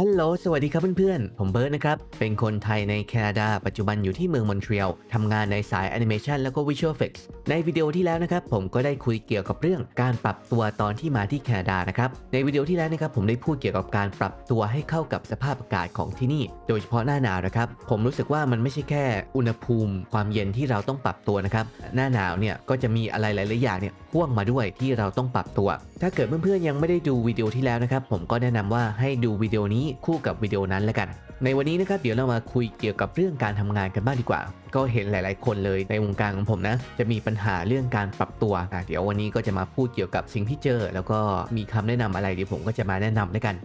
ฮัลโหล สวัสดีครับเพื่อนๆ ผมเบิร์ดนะครับ เป็นคนไทยในแคนาดา ปัจจุบันอยู่ที่เมืองมอนทรีออลทำงานในสายแอนิเมชันแล้วก็วิชวลเอฟเฟกในวิดีโอที่แล้วนะครับ ผมก็ได้คุยเกี่ยวกับเรื่องการปรับตัวตอนที่มาที่แคนาดานะครับ ในวิดีโอที่แล้วนะครับผมได้พูดเกี่ยวกับการปรับตัวให้เข้ากับสภาพอากาศของที่นี่ โดยเฉพาะหน้าหนาวนะครับ ผมรู้สึกว่ามันไม่ใช่แค่อุณหภูมิ ความเย็นที่เราต้องปรับตัวนะครับ หน้าหนาวเนี่ยก็จะมีอะไรหลายๆอย่างเนี่ยพ่วงมาด้วยที่เราต้องปรับตัว ถ้าเกิดเพื่อนๆยังไม่ได้ดูวิดีโอที่แล้วนะครับผมก็แนะนำว่าให้ดูวิดีโอนี้คู่กับวิดีโอนั้นแล้วกัน ในวันนี้นะครับเดี๋ยวเรามาคุยเกี่ยวกับเรื่องการทำงานกันบ้างดีกว่า ก็เห็นหลาย ๆ คนเลยในวงการของผมนะ จะมีปัญหาเรื่องการปรับตัวอ่เดี๋ยววันนี้ก็จะมาพูดเกี่ยวกับสิ่งที่เจอ แล้วก็มีคำแนะนำอะไรเดี๋ยวผมก็จะมาแนะนำด้วยกัน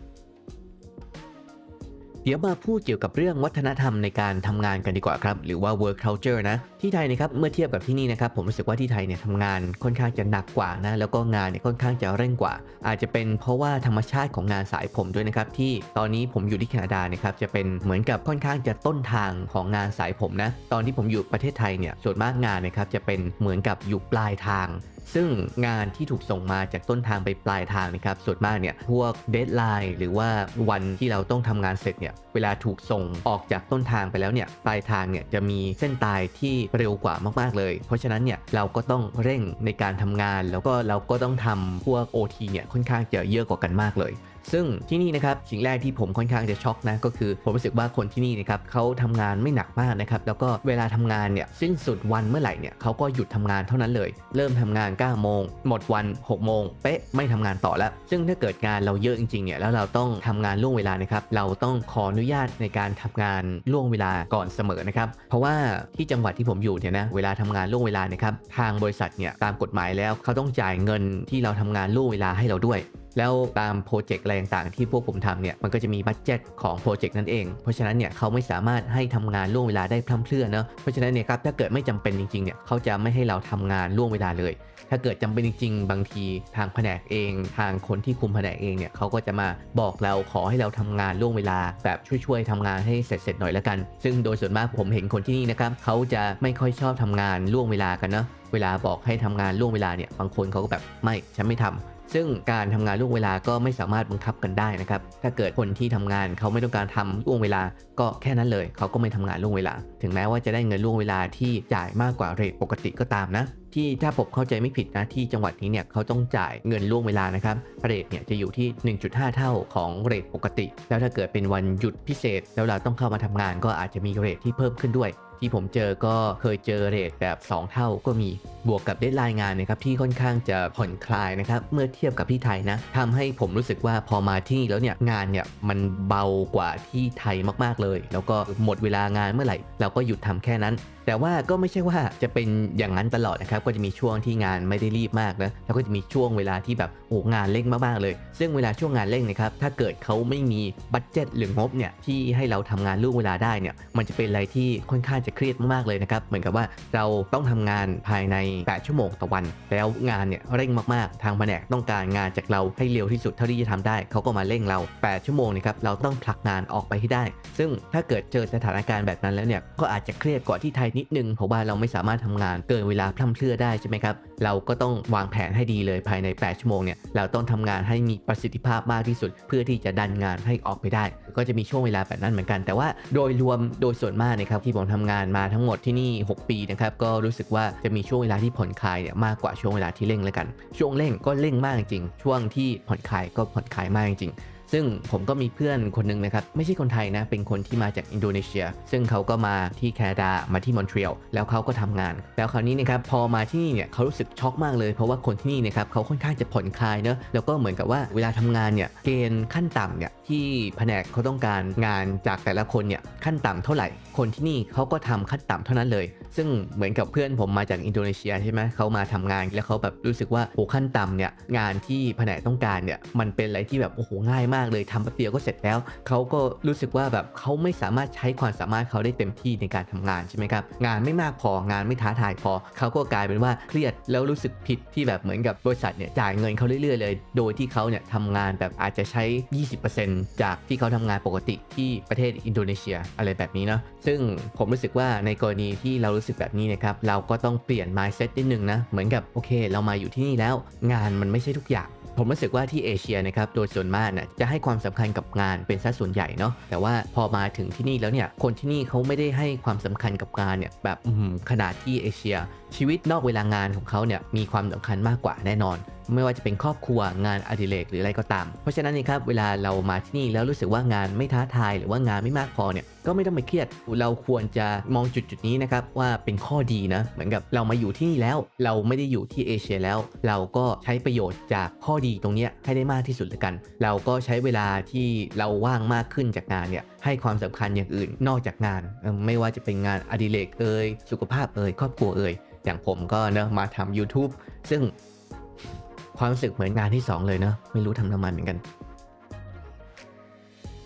เดี๋ยวมาพูดเกี่ยวกับเรื่องวัฒนธรรมในการทำงานกันดีกว่าครับ หรือว่า work culture นะ ที่ไทยนะครับ เมื่อเทียบกับที่นี่นะครับ ผมรู้สึกว่าที่ไทยเนี่ยทำงานค่อนข้างจะหนักกว่านะ แล้วก็งานเนี่ยค่อนข้างจะเร่งกว่า อาจจะเป็นเพราะว่าธรรมชาติของงานสายผมด้วยนะครับ ที่ตอนนี้ผมอยู่ที่แคนาดานะครับ จะเป็นเหมือนกับค่อนข้างจะต้นทางของงานสายผมนะ ตอนที่ผมอยู่ประเทศไทยเนี่ย ส่วนมากงานนะครับจะเป็นเหมือนกับอยู่ปลายทาง ซึ่งงานที่ถูกส่งมาจากต้นทางไปปลายทางนะครับส่วนมากเนี่ยพวกเดทไลน์หรือว่าวันที่เราต้องทำงานเสร็จเนี่ยเวลาถูกส่งออกจากต้นทางไปแล้วเนี่ยปลายทางเนี่ยจะมีเส้นตายที่เร็วกว่ามากๆเลย เพราะฉะนั้นเนี่ยเราก็ต้องเร่งในการทำงาน แล้วก็เราก็ต้องทำพวก OT เนี่ยค่อนข้างจะเยอะกว่ากันมากเลย ซึ่งที่นี่นะครับสิ่งแรกที่ผมค่อนข้างจะช็อกนะก็คือผมรู้สึกว่าคนที่นี่นะครับเขาทำงานไม่หนักมากนะครับแล้วก็เวลาทำงานเนี่ยสิ้นสุดวันเมื่อไหร่เนี่ยเขาก็หยุดทำงานเท่านั้นเลย เริ่มทำงาน9โมงหมดวัน6โมงเป๊ะไม่ทำงานต่อแล้ว ซึ่งถ้าเกิดงานเราเยอะจริงๆเนี่ยแล้วเราต้องทำงานล่วงเวลานะครับเราต้องขออนุญาตในการทำงานล่วงเวลาก่อนเสมอนะครับเพราะว่าที่จังหวัดที่ผมอยู่เนี่ยนะเวลาทำงานล่วงเวลานะครับทางบริษัทเนี่ยตามกฎหมายแล้วเขาต้องจ่ายเงินที่เราทำงานล่วงเวลาให้เราด้วย แล้วตามโปรเจกต์อะไรต่างๆที่พวกผมทำเนี่ยมันก็จะมีบัตเจ็ตของโปรเจกต์นั่นเอง เพราะฉะนั้นเนี่ยเขาไม่สามารถให้ทำงานล่วงเวลาได้พร่ำเพรื่อเนอะเพราะฉะนั้นเนี่ยครับถ้าเกิดไม่จำเป็นจริงๆเนี่ยเขาจะไม่ให้เราทำงานล่วงเวลาเลย ถ้าเกิดจำเป็นจริงๆ บางทีทางแผนกเอง ทางคนที่คุมแผนกเองเนี่ยเขาก็จะมาบอกเราขอให้เราทำงานล่วงเวลา แบบช่วยๆทำงานให้เสร็จๆหน่อยละกัน ซึ่งโดยส่วนมากผมเห็นคนที่นี่นะครับเขาจะไม่ค่อยชอบทำงานล่วงเวลากันเนาะเวลาบอกให้ทำงานล่วงเวลาเนี่ยบางคนเขาก็แบบไม่ฉันไม่ทำ ซึ่งการทำงานล่วงเวลาก็ไม่สามารถบังคับกันได้นะครับ ถ้าเกิดคนที่ทำงานเขาไม่ต้องการทำล่วงเวลา ก็แค่นั้นเลย เขาก็ไม่ทำงานล่วงเวลา ถึงแม้ว่าจะได้เงินล่วงเวลาที่จ่ายมากกว่าเรทปกติก็ตามนะ ที่ถ้าผมเข้าใจไม่ผิดนะที่จังหวัดนี้เนี่ยเขาต้องจ่ายเงินล่วงเวลานะครับเรทเนี่ยจะอยู่ที่ 1.5 เท่าของเรทปกติ แล้วถ้าเกิดเป็นวันหยุดพิเศษ แล้วเราต้องเข้ามาทำงานก็อาจจะมีเรทที่เพิ่มขึ้นด้วยที่ผมเจอก็เคยเจอเรทแบบ 2 เท่าก็มี บวกกับเดทไลน์งานนะครับที่ค่อนข้างจะผ่อนคลายนะครับเมื่อเทียบกับที่ไทยนะทำให้ผมรู้สึกว่าพอมาที่นี่แล้วเนี่ยงานเนี่ยมันเบากว่าที่ไทยมากๆเลย แล้วก็หมดเวลางานเมื่อไหร่ เราก็หยุดทำแค่นั้น แต่ว่าก็ไม่ใช่ว่าจะเป็นอย่างนั้นตลอดนะครับก็จะมีช่วงที่งานไม่ได้รีบมากนะแล้วก็จะมีช่วงเวลาที่แบบโอ้งานเร่งมากๆเลย ซึ่งเวลาช่วงงานเร่งนะครับถ้าเกิดเขาไม่มีบัตเจ็ตหรืองบเนี่ยที่ให้เราทำงานล่วงเวลาได้เนี่ยมันจะเป็นอะไรที่ค่อนข้างจะเครียดมากๆเลยนะครับเหมือนกับว่าเราต้องทำงานภายใน8 ชั่วโมงต่อวัน แล้วงานเนี่ยเร่งมากๆ ทางแผนกต้องการงานจากเราให้เร็วที่สุดเท่าที่จะทำได้ เขาก็มาเร่งเรา 8 ชั่วโมงนะครับเราต้องผลักงานออกไปให้ได้ ซึ่งถ้าเกิดเจอสถานการณ์แบบนั้นแล้วเนี่ยก็อาจจะเครียดกว่าที่ไทยนิดนึงเพราะว่าเราไม่สามารถทำงานเกินเวลาพร่ำเพรื่อได้ใช่ไหมครับ เราก็ต้องวางแผนให้ดีเลยภายใน 8 ชั่วโมงเนี่ยเราต้องทำงานให้มีประสิทธิภาพมากที่สุด เพื่อที่จะดันงานให้ออกไปได้ ก็จะมีช่วงเวลาแบบนั้นเหมือนกัน แต่ว่าโดยรวมโดยส่วนมากนะครับที่ผมทำงานมาทั้งหมดที่นี่ 6 ปีนะครับก็รู้สึกว่าจะมีช่วงเวลาที่ผ่อนคลายเนี่ยมากกว่าช่วงเวลาที่เร่งแล้วกัน ช่วงเร่งก็เร่งมากจริงช่วงที่ผ่อนคลายก็ผ่อนคลายมากจริง ซึ่งผมก็มีเพื่อนคนหนึงนะครับ ไม่ใช่คนไทยนะ เป็นคนที่มาจากอินโดนีเซีย ซึ่งเขาก็มาที่แคนาดามาที่มอนทรีออลแล้วเขาก็ทำงาน แล้วคราวนี้นะครับพอมาที่นี่เนี่ยเขารู้สึกช็อกมากเลยเพราะว่าคนที่นี่นะครับเขาค่อนข้างจะผ่อนคลายเนอะแล้วก็เหมือนกับว่าเวลาทำงานเนี่ยเกณฑ์ขั้นต่ำเนี่ยที่แผนกเขาต้องการงานจากแต่ละคนเนี่ยขั้นต่ำเท่าไหร่ คนที่นี่เขาก็ทำขั้นต่ำเท่านั้นเลย ซึ่งเหมือนกับเพื่อนผมมาจากอินโดนีเซียใช่ไหมเขามาทำงานแล้วเขาแบบรู้สึกว่าโอ้ขั้นต่ำเนี่ยงานที่แผนกต้องการเนี่ยมันเป็นอะไรที่แบบโอ้โหง่ายมากเลยทำแป๊บเดียวก็เสร็จแล้วเขาก็รู้สึกว่าแบบเขาไม่สามารถใช้ความสามารถเขาได้เต็มที่ในการทำงานใช่ไหมครับงานไม่มากพองานไม่ท้าทายพอเขาก็กลายเป็นว่าเครียดแล้วรู้สึกผิดที่แบบเหมือนกับบริษัทเนี่ยจ่ายเงินเขาเรื่อยๆเลย โดยที่เขาเนี่ยทำงานแบบอาจจะใช้ 20%จากที่เขาทำงานปกติที่ประเทศอินโดนีเซียอะไรแบบนี้เนาะซึ่งผมรู้สึกว่าในกรณีที่เรารู้สึกแบบนี้นะครับเราก็ต้องเปลี่ยน mindset นิดนึงนะเหมือนกับโอเค เรามาอยู่ที่นี่แล้ว งานมันไม่ใช่ทุกอย่างผมรู้สึกว่าที่เอเชียนะครับโดยส่วนมากนะจะให้ความสำคัญกับงานเป็นซะส่วนใหญ่เนาะแต่ว่าพอมาถึงที่นี่แล้วเนี่ยคนที่นี่เขาไม่ได้ให้ความสำคัญกับงานเนี่ยแบบขนาดที่เอเชีย ชีวิตนอกเวลางานของเขาเนี่ยมีความสำคัญมากกว่าแน่นอน ไม่ว่าจะเป็นครอบครัวงานอดิเรกหรืออะไรก็ตาม เพราะฉะนั้นเนยครับเวลาเรามาที่นี่แล้วรู้สึกว่างานไม่ท้าทายหรือว่างานไม่มากพอเนี่ยก็ไม่ต้องไปเครียด เราควรจะมองจุดจุดนี้นะครับว่าเป็นข้อดีนะเหมือนกับเรามาอยู่ที่นี่แล้ว เราไม่ได้อยู่ที่เอเชียแล้ว เราก็ใช้ประโยชน์จากข้อดีตรงนี้ให้ได้มากที่สุดลยกัน เราก็ใช้เวลาที่เราว่างมากขึ้นจากงานเนี่ยให้ความสำคัญอย่างอื่นนอกจากงาน ไม่ว่าจะเป็นงานอดิเรกเอ่ยสุขภาพเอ่ยครอบครัวเอ่ยอย่างผมก็เนะมาทำ YouTube ซึ่งความรู้สึกเหมือนงานที่ 2 เลยเนะไม่รู้ทำทำไมเหมือนกัน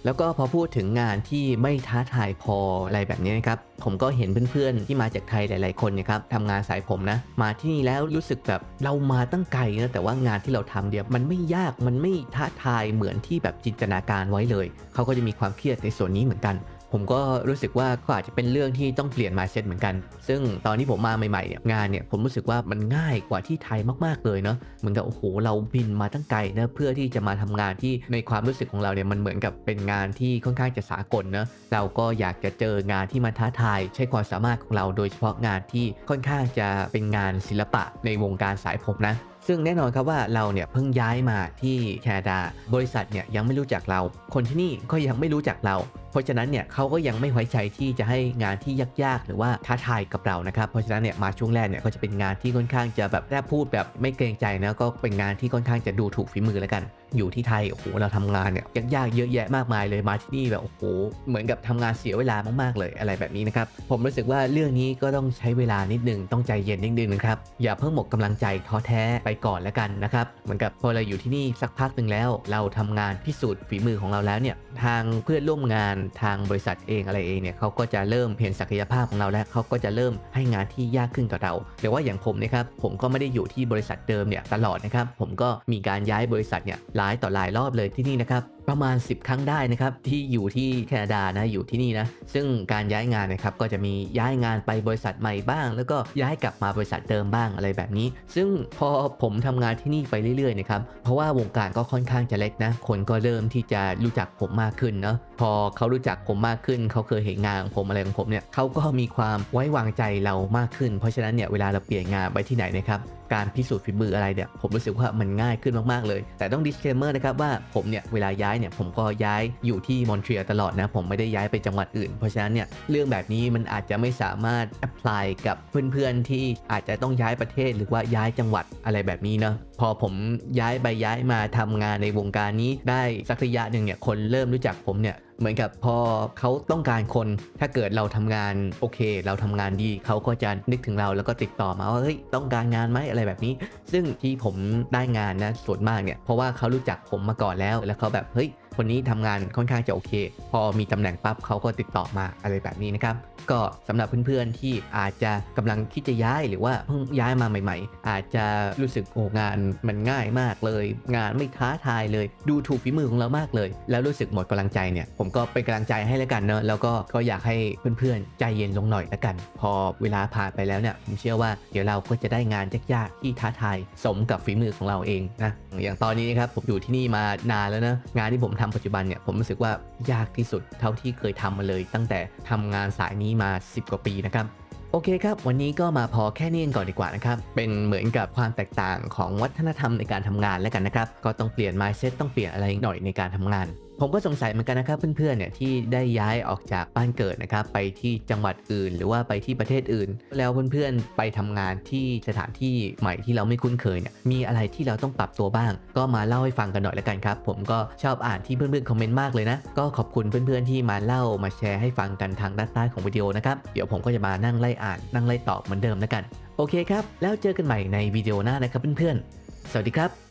แล้วก็พอพูดถึงงานที่ไม่ท้าทายพออะไรแบบนี้นะครับ ผมก็เห็นเพื่อนๆ ที่มาจากไทยหลาย ๆ คนนะครับทำงานสายผมนะ มาที่นี่แล้วรู้สึกแบบเรามาตั้งไกลนะแต่ว่างานที่เราทำเดียวมันไม่ยากมันไม่ท้าทายเหมือนที่แบบจินตนาการไว้เลย เขาก็จะมีความเครียดในส่วนนี้เหมือนกัน ผมก็รู้สึกว่าก็อาจจะเป็นเรื่องที่ต้องเปลี่ยน mindset เหมือนกัน ซึ่งตอนที่ผมมาใหม่ๆเนี่ยงานเนี่ยผมรู้สึกว่ามันง่ายกว่าที่ไทยมากๆเลยเนาะเหมือนกับโอ้โหเราบินมาตั้งไกลนะเพื่อที่จะมาทำงานที่ในความรู้สึกของเราเนี่ยมันเหมือนกับเป็นงานที่ค่อนข้างจะสากลเนาะเราก็อยากจะเจองานที่มันท้าทายใช้ความสามารถของเรา โดยเฉพาะงานที่ค่อนข้างจะเป็นงานศิลปะในวงการสายผมนะ ซึ่งแน่นอนครับว่าเราเนี่ยเพิ่งย้ายมาที่แคนาดา บริษัทเนี่ยยังไม่รู้จักเรา คนที่นี่ก็ยังไม่รู้จักเรา เพราะฉะนั้นเนี่ยเขาก็ยังไม่ไว้ใจที่จะให้งานที่ยากๆ หรือว่าท้าทายกับเรานะครับ เพราะฉะนั้นเนี่ยมาช่วงแรกเนี่ยก็จะเป็นงานที่ค่อนข้างจะแบบแรบพูดแบบไม่เกรงใจนะก็เป็นงานที่ค่อนข้างจะดูถูกฝีมือแล้วกัน อยู่ที่ไทยโอ้โหเราทำงานเนี่ยยากๆเยอะแยะมากมายเลยมาที่นี่แบบโอ้โหเหมือนกับทำงานเสียเวลามากๆเลยอะไรแบบนี้นะครับผมรู้สึกว่าเรื่องนี้ก็ต้องใช้เวลานิดนึงต้องใจเย็นนิดนึงนะครับอย่าเพิ่งหมดกำลังใจท้อแท้ไปก่อนแล้วกันนะครับเหมือนกับพอเราอยู่ที่นี่สักพักหนึ่งแล้ว เราทำงานพิสูจน์ฝีมือของเราแล้วเนี่ยทางเพื่อนร่วมงานทางบริษัทเองอะไรเองเนี่ยเขาก็จะเริ่มเห็นศักยภาพของเราแล้วเขาก็จะเริ่มให้งานที่ยากขึ้นกับเราแต่ว่าอย่างผมนะครับผมก็ไม่ได้อยู่ที่บริษัทเดิมเนี่ยตลอดนะครับผมก็มีการย้ายบริษัทเนี่ยหลายต่อหลายรอบเลยที่นี่นะครับ ประมาณ 10 ครั้งได้นะครับที่อยู่ที่แคนาดานะอยู่ที่นี่นะซึ่งการย้ายงานนะครับก็จะมีย้ายงานไปบริษัทใหม่บ้าง แล้วก็ย้ายกลับมาบริษัทเดิมบ้างอะไรแบบนี้ ซึ่งพอผมทำงานที่นี่ไปเรื่อยๆนะครับเพราะว่าวงการก็ค่อนข้างจะเล็กนะคนก็เริ่มที่จะรู้จักผมมากขึ้นเนาะพอเขารู้จักผมมากขึ้น เขาเคยเห็นงานของผมอะไรของผมเนี่ยเขาก็มีความไว้วางใจเรามากขึ้น เพราะฉะนั้นเนี่ยเวลาเราเปลี่ยนงานไปที่ไหนนะครับการพิสูจน์ฝีมืออะไรเนี่ยผมรู้สึกว่ามันง่ายขึ้นมากๆเลย แต่ต้อง disclaimer นะครับว่าผมเนี่ยเวลาย้ายเนี่ยผมก็ย้ายอยู่ที่มอนทรีออลตลอดนะผมไม่ได้ย้ายไปจังหวัดอื่น เพราะฉะนั้นเนี่ยเรื่องแบบนี้มันอาจจะไม่สามารถ apply กับเพื่อนๆที่อาจจะต้องย้ายประเทศหรือว่าย้ายจังหวัดอะไรแบบนี้เนาะพอผมย้ายไปย้ายมาทำงานในวงการนี้ได้สักระยะหนึ่งเนี่ยคนเริ่มรู้จักผมเนี่ย เหมือนกับพอเขาต้องการคน ถ้าเกิดเราทำงานโอเค เราทำงานดีเขาก็จะนึกถึงเราแล้วก็ติดต่อมาว่าเฮ้ยต้องการงานไหมอะไรแบบนี้ ซึ่งที่ผมได้งานนะส่วนมากเนี่ยเพราะว่าเขารู้จักผมมาก่อนแล้วแล้วเขาแบบเฮ้ย คนนี้ทำงานค่อนข้างจะโอเค พอมีตำแหน่งปั๊บเขาก็ติดต่อมาอะไรแบบนี้นะครับ ก็สำหรับเพื่อนๆที่อาจจะกำลังคิดจะย้ายหรือว่าเพิ่งย้ายมาใหม่ ๆ อาจจะรู้สึกโอ้งานมันง่ายมากเลย งานไม่ท้าทายเลย ดูถูกฝีมือของเรามากเลย แล้วรู้สึกหมดกำลังใจเนี่ยผมก็เป็นกำลังใจให้แล้วกันเนอะแล้วก็ก็อยากให้เพื่อนๆใจเย็นลงหน่อยแล้วกัน พอเวลาผ่านไปแล้วเนี่ยผมเชื่อว่าเดี๋ยวเราก็จะได้งานยากๆที่ท้าทายสมกับฝีมือของเราเองนะอย่างตอนนี้นะครับผมอยู่ที่นี่มานานแล้วนะงานที่ผมทำปัจจุบันเนี่ยผมรู้สึกว่ายากที่สุดเท่าที่เคยทำมาเลย ตั้งแต่ทำงานสายนี้มา 10 กว่าปีนะครับโอเคครับ วันนี้ก็มาพอแค่นี้ก่อนดีกว่านะครับ เป็นเหมือนกับความแตกต่างของวัฒนธรรมในการทำงานแล้วกันนะครับ ก็ต้องเปลี่ยน mindset ต้องเปลี่ยนอะไรหน่อยในการทำงาน ผมก็สงสัยเหมือนกันนะครับเพื่อนๆเนี่ยที่ได้ย้ายออกจากบ้านเกิดนะครับไปที่จังหวัดอื่น หรือว่าไปที่ประเทศอื่น แล้วเพื่อนๆไปทำงานที่สถานที่ใหม่ที่เราไม่คุ้นเคยเนี่ยมีอะไรที่เราต้องปรับตัวบ้าง ก็มาเล่าให้ฟังกันหน่อยล้วกันครับ ผมก็ชอบอ่านที่เพื่อนๆคอมเมนต์มากเลยนะ ก็ขอบคุณเพื่อนๆที่มาเล่ามาแชร์ให้ฟังกันทางด้านใต้ของวิดีโอนะครับเดี๋ยวผมก็จะมานั่งไล่อ่านนั่งไล่ตอบเหมือนเดิมแล้วกัน โอเคครับแล้วเจอกันใหม่ในวิดีโอหน้านะครับเพื่อนๆสวัสดีครับ